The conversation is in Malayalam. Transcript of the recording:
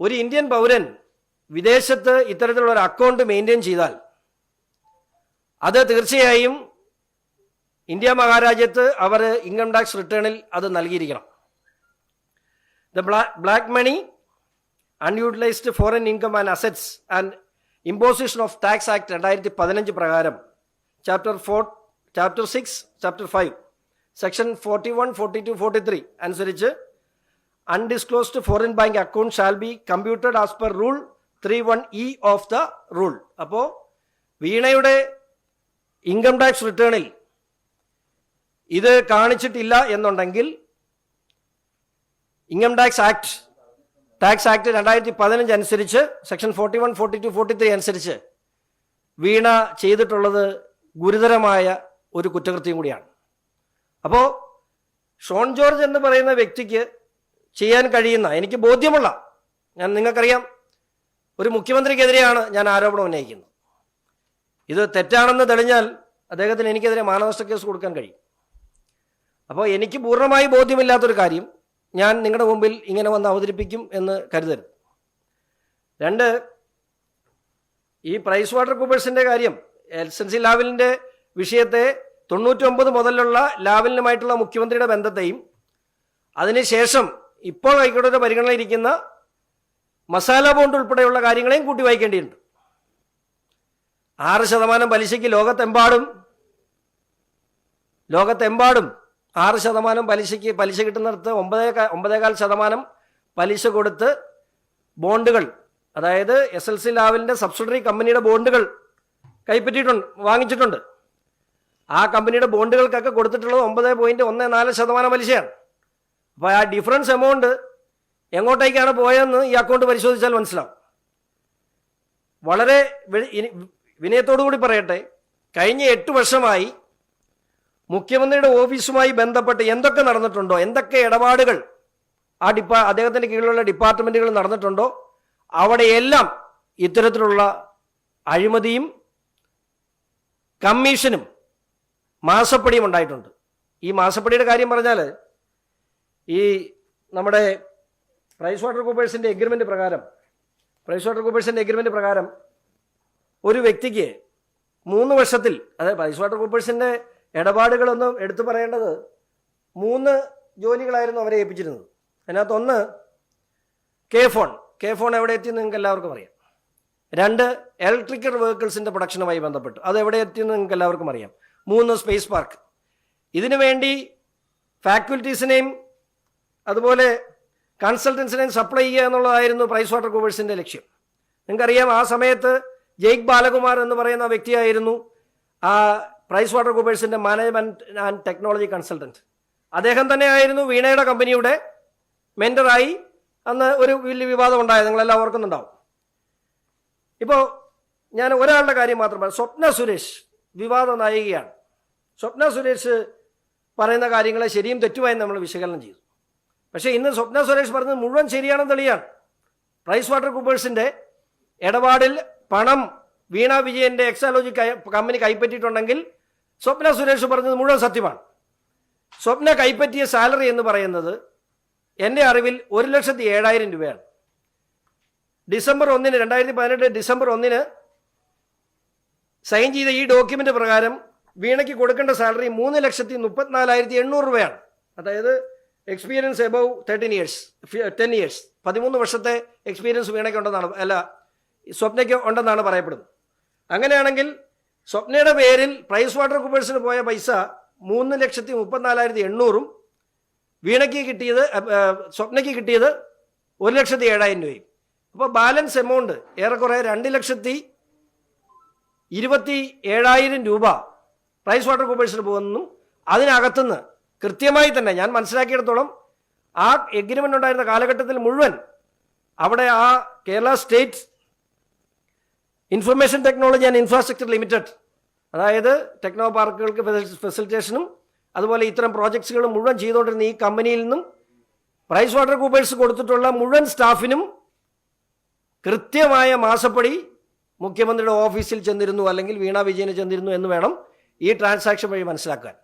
ഒരു ഇന്ത്യൻ പൗരൻ വിദേശത്ത് ഇത്തരത്തിലുള്ള ഒരു അക്കൗണ്ട് മെയിന്റെയിൻ ചെയ്താൽ അത് തീർച്ചയായും ഇന്ത്യ മഹാരാജ്യത്ത് അവർ ഇൻകം ടാക്സ് റിട്ടേണിൽ അത് നൽകിയിരിക്കണം. The black money unutilised foreign income and assets and imposition of tax act രണ്ടായിരത്തി പതിനഞ്ച് പ്രകാരം chapter four chapter six chapter five section forty one forty two forty three അനുസരിച്ച് undisclosed foreign bank account shall be computed as per rule three one E of the rule അപ്പോൾ വീണയുടെ ഇൻകം ടാക്സ് റിട്ടേണിൽ ഇത് കാണിച്ചിട്ടില്ല എന്നുണ്ടെങ്കിൽ income tax act tax act രണ്ടായിരത്തി പതിനഞ്ച് അനുസരിച്ച് section forty one forty two forty three അനുസരിച്ച് വീണ ചെയ്തിട്ടുള്ളത് ഗുരുതരമായ ഒരു കുറ്റകൃത്യം കൂടിയാണ്. അപ്പോൾ ഷോൺ ജോർജ് എന്ന് പറയുന്ന വ്യക്തിക്ക് ചെയ്യാൻ കഴിയുന്ന എനിക്ക് ബോധ്യമുള്ള ഞാൻ നിങ്ങൾക്കറിയാം ഒരു മുഖ്യമന്ത്രിക്കെതിരെയാണ് ഞാൻ ആരോപണം ഉന്നയിക്കുന്നത്. ഇത് തെറ്റാണെന്ന് തെളിഞ്ഞാൽ അദ്ദേഹത്തിന് എനിക്കെതിരെ മാനനഷ്ട കേസ് കൊടുക്കാൻ കഴിയും. അപ്പോൾ എനിക്ക് പൂർണമായി ബോധ്യമില്ലാത്തൊരു കാര്യം ഞാൻ നിങ്ങളുടെ മുമ്പിൽ ഇങ്ങനെ വന്ന് അവതരിപ്പിക്കും എന്ന് കരുതരുത്. രണ്ട് ഈ പ്രൈസ് വാട്ടർ കൂപ്പേഴ്സിന്റെ കാര്യം എസ് എൻ സി ലാവലിന്റെ വിഷയത്തെ തൊണ്ണൂറ്റൊമ്പത് മുതലുള്ള ലാവലിനുമായിട്ടുള്ള മുഖ്യമന്ത്രിയുടെ ബന്ധത്തെയും അതിനുശേഷം ഇപ്പോൾ ഹൈക്കോടതിയുടെ പരിഗണനയിലിരിക്കുന്ന മസാല ബോണ്ട് ഉൾപ്പെടെയുള്ള കാര്യങ്ങളെയും കൂട്ടി വായിക്കേണ്ടിയിട്ടുണ്ട്. ആറ് ശതമാനം പലിശയ്ക്ക് ലോകത്തെമ്പാടും ലോകത്തെമ്പാടും ആറ് ശതമാനം പലിശയ്ക്ക് പലിശ കിട്ടുന്നിടത്ത് ഒമ്പതേ ഒമ്പതേകാൽ ശതമാനം പലിശ കൊടുത്ത് ബോണ്ടുകൾ അതായത് എസ് എൽ സി ലാവലിന്റെ സബ്സിഡറി കമ്പനിയുടെ ബോണ്ടുകൾ കൈപ്പറ്റിയിട്ടുണ്ട് വാങ്ങിച്ചിട്ടുണ്ട്. ആ കമ്പനിയുടെ ബോണ്ടുകൾക്കൊക്കെ കൊടുത്തിട്ടുള്ളത് ഒമ്പത് പോയിന്റ് ഒന്ന് നാല് ശതമാനം പലിശയാണ്. അപ്പോൾ ആ ഡിഫറൻസ് എമൗണ്ട് എങ്ങോട്ടേക്കാണ് പോയതെന്ന് ഈ അക്കൗണ്ട് പരിശോധിച്ചാൽ മനസ്സിലാവും. വളരെ വിനയത്തോടു കൂടി പറയട്ടെ. കഴിഞ്ഞ എട്ട് വർഷമായി മുഖ്യമന്ത്രിയുടെ ഓഫീസുമായി ബന്ധപ്പെട്ട് എന്തൊക്കെ നടന്നിട്ടുണ്ടോ എന്തൊക്കെ ഇടപാടുകൾ ആ ഡിപ്പാ അദ്ദേഹത്തിന്റെ കീഴിലുള്ള ഡിപ്പാർട്ട്മെന്റുകൾ നടന്നിട്ടുണ്ടോ അവിടെയെല്ലാം ഇത്തരത്തിലുള്ള അഴിമതിയും കമ്മീഷനും മാസപ്പടിയും ഉണ്ടായിട്ടുണ്ട്. ഈ മാസപ്പടിയുടെ കാര്യം പറഞ്ഞാൽ ഈ നമ്മുടെ പ്രൈസ് വാട്ടർ കൂപ്പേഴ്സിന്റെ എഗ്രിമെന്റ് പ്രകാരം പ്രൈസ് വാട്ടർ കൂപ്പേഴ്സിന്റെ എഗ്രിമെന്റ് പ്രകാരം ഒരു വ്യക്തിക്ക് മൂന്ന് വർഷത്തിൽ അതായത് പ്രൈസ് വാട്ടർ കൂപ്പേഴ്സിന്റെ ഇടപാടുകളൊന്നും എടുത്തു പറയേണ്ടത് മൂന്ന് ജോലികളായിരുന്നു അവരെ ഏൽപ്പിച്ചിരുന്നത്. അതിനകത്ത് ഒന്ന് കെ ഫോൺ കെ ഫോൺ എവിടെ എത്തിയെന്ന് നിങ്ങൾക്ക് എല്ലാവർക്കും അറിയാം. രണ്ട് ഇലക്ട്രിക്കൽ വെഹിക്കിൾസിന്റെ പ്രൊഡക്ഷനുമായി ബന്ധപ്പെട്ട്. അത് എവിടെ എത്തിയെന്ന് നിങ്ങൾക്ക് എല്ലാവർക്കും അറിയാം. മൂന്ന് സ്പേസ് പാർക്ക് ഇതിനു വേണ്ടി ഫാക്കൽറ്റീസിനെയും അതുപോലെ കൺസൾട്ടൻസിനെ സപ്ലൈ ചെയ്യുക എന്നുള്ളതായിരുന്നു പ്രൈസ് വാട്ടർ കൂവേഴ്സിന്റെ ലക്ഷ്യം. നിങ്ങൾക്കറിയാം ആ സമയത്ത് ജയ്ക് ബാലകുമാർ എന്ന് പറയുന്ന വ്യക്തിയായിരുന്നു ആ പ്രൈസ് വാട്ടർ കൂവേഴ്സിന്റെ മാനേജ്മെന്റ് ആൻഡ് ടെക്നോളജി കൺസൾട്ടന്റ് അദ്ദേഹം തന്നെയായിരുന്നു വീണയുടെ കമ്പനിയുടെ മെന്ററായി അന്ന് ഒരു വലിയ വിവാദം ഉണ്ടായത്. നിങ്ങളെല്ലാം ഓർക്കുന്നുണ്ടാവും. ഇപ്പോൾ ഞാൻ ഒരാളുടെ കാര്യം മാത്രം പറയാം. സ്വപ്ന സുരേഷ് വിവാദ നായികയാണ്. സ്വപ്ന സുരേഷ് പറയുന്ന കാര്യങ്ങളെ ശരിയും തെറ്റുമായി നമ്മൾ വിശകലനം ചെയ്തു. പക്ഷേ ഇന്ന് സ്വപ്ന സുരേഷ് പറഞ്ഞത് മുഴുവൻ ശരിയാണെന്ന് തെളിയാണ്. പ്രൈസ് വാട്ടർ കൂപ്പേഴ്സിന്റെ ഇടപാടിൽ പണം വീണ വിജയന്റെ എക്സാലോജി കമ്പനി കൈപ്പറ്റിയിട്ടുണ്ടെങ്കിൽ സ്വപ്ന സുരേഷ് പറഞ്ഞത് മുഴുവൻ സത്യമാണ്. സ്വപ്ന കൈപ്പറ്റിയ സാലറി എന്ന് പറയുന്നത് എന്റെ അറിവിൽ ഒരു ലക്ഷത്തി ഏഴായിരം രൂപയാണ്. ഡിസംബർ ഒന്നിന് രണ്ടായിരത്തി പതിനെട്ട് ഡിസംബർ ഒന്നിന് സൈൻ ചെയ്ത ഈ ഡോക്യുമെന്റ് പ്രകാരം വീണയ്ക്ക് കൊടുക്കേണ്ട സാലറി മൂന്ന് ലക്ഷത്തി മുപ്പത്തിനാലായിരത്തി എണ്ണൂറ് രൂപയാണ്. അതായത് experience above thirteen years ten years പതിമൂന്ന് വർഷത്തെ എക്സ്പീരിയൻസ് വീണയ്ക്ക് ഉണ്ടെന്നാണ് അല്ല സ്വപ്നയ്ക്ക് ഉണ്ടെന്നാണ് പറയപ്പെടുന്നത്. അങ്ങനെയാണെങ്കിൽ സ്വപ്നയുടെ പേരിൽ പ്രൈസ് വാട്ടർ കുപ്പേഴ്സിന് പോയ പൈസ മൂന്ന് ലക്ഷത്തി മുപ്പത്തിനാലായിരത്തി എണ്ണൂറും വീണയ്ക്ക് കിട്ടിയത് സ്വപ്നയ്ക്ക് കിട്ടിയത് ഒരു ലക്ഷത്തി ഏഴായിരം രൂപയും. അപ്പോൾ ബാലൻസ് എമൗണ്ട് ഏറെക്കുറെ രണ്ട് ലക്ഷത്തി ഇരുപത്തി ഏഴായിരം രൂപ പ്രൈസ് വാട്ടർ കുപ്പേഴ്സിന് പോകുന്നു. അതിനകത്തുനിന്ന് കൃത്യമായി തന്നെ ഞാൻ മനസ്സിലാക്കിയിടത്തോളം ആ എഗ്രിമെന്റ് ഉണ്ടായിരുന്ന കാലഘട്ടത്തിൽ മുഴുവൻ അവിടെ ആ Kerala state information technology and infrastructure limited അതായത് ടെക്നോ പാർക്കുകൾക്ക് ഫെസിലിറ്റേഷനും അതുപോലെ ഇത്തരം പ്രോജക്ട്സുകളും മുഴുവൻ ചെയ്തുകൊണ്ടിരുന്ന ഈ കമ്പനിയിൽ നിന്നും പ്രൈസ് വാട്ടർ കൂപ്പേഴ്സ് കൊടുത്തിട്ടുള്ള മുഴുവൻ സ്റ്റാഫിനും കൃത്യമായ മാസപ്പടി മുഖ്യമന്ത്രിയുടെ ഓഫീസിൽ ചെന്നിരുന്നു അല്ലെങ്കിൽ വീണ വിജയന് ചെന്നിരുന്നു എന്ന് വേണം ഈ ട്രാൻസാക്ഷൻ വഴി മനസ്സിലാക്കാൻ.